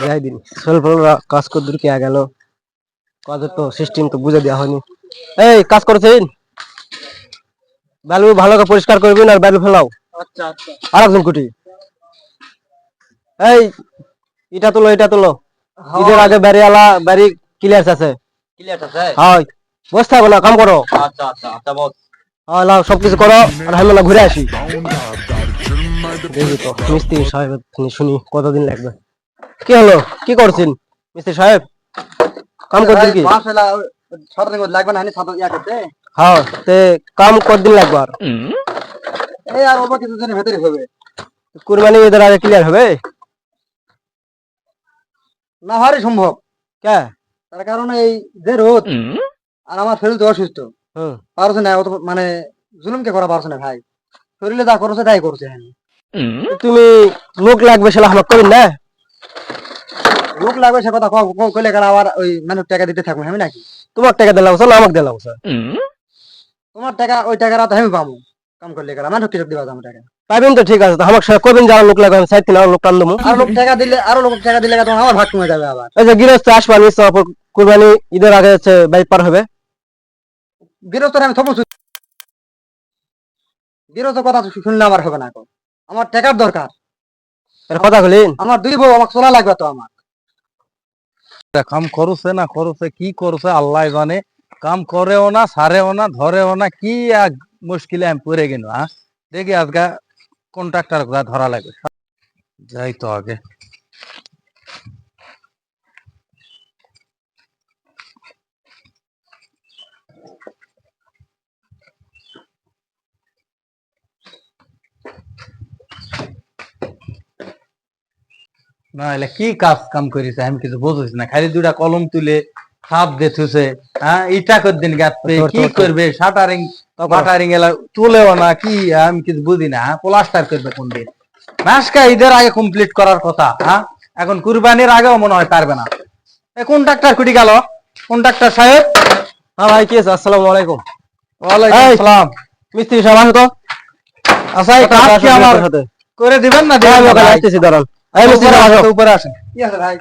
যাই দিন সোহেল ভাইরা কাজ দূর কে গেল? তো সিস্টেম তো বুঝে দেওয়া হয়নি। এই কাজ করেছেন ভালো করে পরিষ্কার করবেন আর ফেলাও। আচ্ছা আচ্ছা। আর একজন কুটি। এই এটা তুলো এটা তুলো। ঈদের আগে বাড়ি আলা বাড়ি ক্লিয়ার আছে। ক্লিয়ার আছে? হয়। বসে থাকো না কাম করো। আচ্ছা আচ্ছা আচ্ছা বস। হ্যাঁ লাও সবকিছু করো আর আমি ঘুরে আসি। দেখি তো মিস্ত্রি সাহেব শুনি কতদিন লাগবে? কি হলো? কি করছেন মিস্ত্রি সাহেব? কাম করছেন কি? লাগবে না ইয়া করতে। হ্যাঁ তে কাম কতদিন লাগবে আর? এই আর অল্প ভেতরে হবে। কুরবানি ঈদের আগে ক্লিয়ার হবে? না হওয়ারই সম্ভব। কে? তার কারণে এই যে রোদ আর আমার শরীর তো অসুস্থ। হুম। পারছে না অত মানে জুলুমকে করা পারছে না ভাই। শরীরে যা করছে তাই করছে। তুমি লোক লাগবে সেটা আমার করেন না? লোক লাগবে সে কথা কইলে গেলে আবার ওই মানুষ টাকা দিতে থাকব আমি নাকি? তোমার টাকা দিলাম না আমাকে দিলাম স্যার তোমার টাকা ওই টাকাটা তো আমি পাবো। কাম করলে গেলে মানুষ কিসব দিবা আমার টাকা? পাইবেন তো ঠিক আছে তো আমার সাথে কবেন যারা লোক লাগবে আমি সাইড কিনা লোক টান দেবো। আর লোক টাকা দিলে আরও লোক টাকা দিলে তোমার আমার ভাগ কমে যাবে আবার। এই যে গৃহস্থ আসবা নিশ্চয় অপর কুরবানি ঈদের আগে হচ্ছে বাইক পার হবে। গৃহস্থর আমি সব গৃহস্থ কথা শুনলে আমার হবে না এখন। আমার টাকার দরকার। কথা বলিন আমার দুই বউ আমাকে চলা লাগবে তো আমার। কাম করছে না করছে কি করছে আল্লাহ জানে। কাম করেও না সারেও না ধরেও না কি এক মুশকিলে আমি পড়ে গেল হ্যাঁ? দেখি আজকে কন্ট্রাক্টর ধরা লাগবে। যাই তো আগে। না এলে কি কাজ কাম করিস আমি কিছু না। খালি দুটা কলম তুলে সাপ দেখুছে হ্যাঁ? ইটা কর দিন গাছতে কি। করবে? শাটারিং বাটারিং এলা তুলেও না কি? আমি কিছু বুঝি না হ্যাঁ? প্লাস্টার করবে কোন দিন? মাসকা ঈদের আগে কমপ্লিট করার কথা হ্যাঁ? এখন কুরবানির আগেও মনে হয় পারবে না। কোন ডাক্তার কুটি গেল? কোন ডাক্তার সাহেব? হ্যাঁ ভাই কি আছে আসসালামু আলাইকুম। ওয়ালাইকুম। আসসালাম মিস্ত্রি সাহেব আসো তো। আচ্ছা কাজ কি আমার করে দিবেন না হ্যাঁ, দিবেন ওখানে ভাই? আসতেছি দাঁড়ান। উপরে আসেন, উপরে আসেন কি আছে ভাই।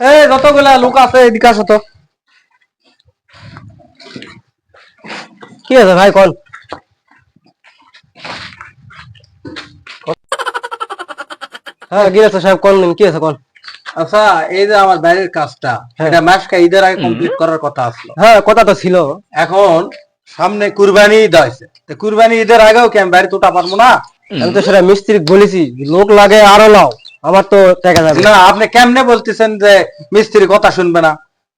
এই যতগুলা লোক আছে এদিকে আসো তো। কি আছে ভাই কোন হ্যাঁ গিয়েছে সাহেব কোন কি আছে কোন আচ্ছা এই যে আমার বাইরের কাজটা এটা মাসকা ঈদের আগে কমপ্লিট করার কথা আসলো। হ্যাঁ কথা তো ছিল। এখন সামনে কুরবানি ঈদ আছে কুরবানি ঈদের আগেও কি আমি বাইরে তোটা পারব না? আমি তো সেটা মিস্ত্রি বলেছি লোক লাগে আরও লাও আমার তো টাকা যাবে। না আপনি কেমনে বলতেছেন যে মিস্ত্রি কথা শুনবে না?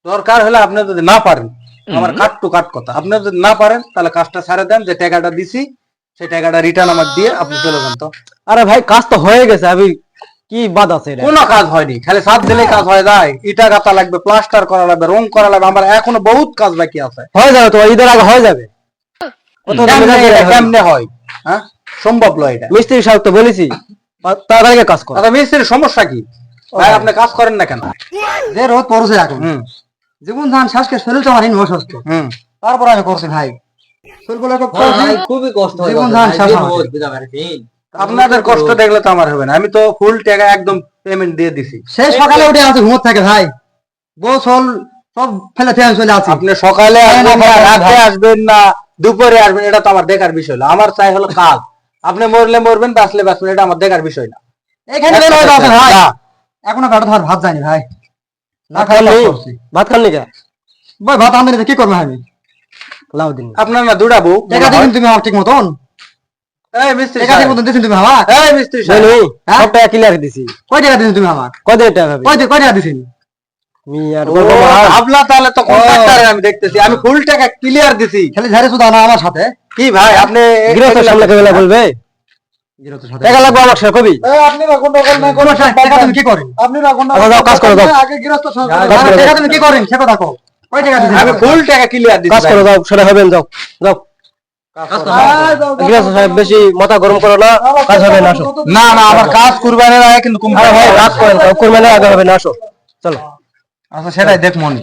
দরকার হলে আপনি যদি না পারেন আমার কাট টু কাট কথা আপনি যদি না পারেন তাহলে কাজটা ছাড়ে দেন যে টাকাটা দিছি সেই টাকাটা রিটার্ন আমার দিয়ে আপনি চলে যান তো। আরে ভাই কাজ তো হয়ে গেছে আমি কি বাদ আছে কোনো কাজ হয়নি খালি সাত দিলে কাজ হয়ে যায় ইটা গাতা লাগবে প্লাস্টার করা লাগবে রং করা লাগবে আমার এখনও বহুত কাজ বাকি আছে। হয়ে যাবে তো ঈদের আগে হয়ে যাবে? কেমনে হয় হ্যাঁ? সম্ভব নয় এটা। মিস্ত্রি সাহেব তো বলেছি তাড়াতাড়ি কাজ কর। দাদা মিস্ত্রির সমস্যা কি? ভাই আপনি কাজ করেন না কেন? যে রোদ পড়ছে এখন হুম। জীবন ধান শ্বাসকে শরীর তো আমার হিন অসুস্থ। হুম। তারপর আমি করছি ভাই। খুবই কষ্ট হয়? আপনাদের কষ্ট দেখলে তো আমার হবে না। আমি তো ফুল টাকা একদম পেমেন্ট দিয়ে দিছি। সেই সকালে উঠে আছে ঘুমোত থাকে ভাই। গোসল সব ফেলে ফেলে চলে আছে। আপনি সকালে হ্যাঁ, রাতে আসবেন না দুপুরে আসবেন এটা তো আমার দেখার বিষয় না আমার চাই হলো কাজ। আপনি মরলে মরবেন বাঁচলে বাঁচবেন এটা আমার দেখার বিষয় না। এখানে ভাই ধর ভাত যায়নি ভাই। না খাই খাননি? করছি। ভাত খান নি ভাই ভাত নিতে কি করব আমি লাউ দিন। আপনার না দুড়াবো টাকা দিবেন তুমি আমার ঠিক মতন? এই মিস্ত্রি মতন তুমি আমার এই মিস্ত্রি সাহেব। হ্যাঁ? সব টাকা ক্লিয়ার দিছি। কয় টাকা তুমি আমার টাকা কয় কয় টাকা না। আমি দেখতেছি। আমি ফুল টাকা ক্লিয়ার দিছি। খালি ঝাড়ে শুধু আনা আমার সাথে। কি ভাই আপনি গৃহস্থের সামনে কেবেলা বলবে টাকা লাগবে আমার সে কবি। আপনি না কোন রকম না কোন টাকা তুমি কি করেন আপনি না কোন আচ্ছা, কাজ করো, আগে গৃহস্থ কাজ টাকা তুমি কি করেন? কয় টাকা আমি ফুল টাকা ক্লিয়ার দিছি কাজ করো যাও সেটা হবে যাও যাও। বেশি মাথা গরম করো না কাজ হবে না আসো। না না আমার কাজ কুরবানির আগে কিন্তু রাত করেন কুরবানি আগে হবে না আসো। চলো। আচ্ছা সেটাই দেখ মনি।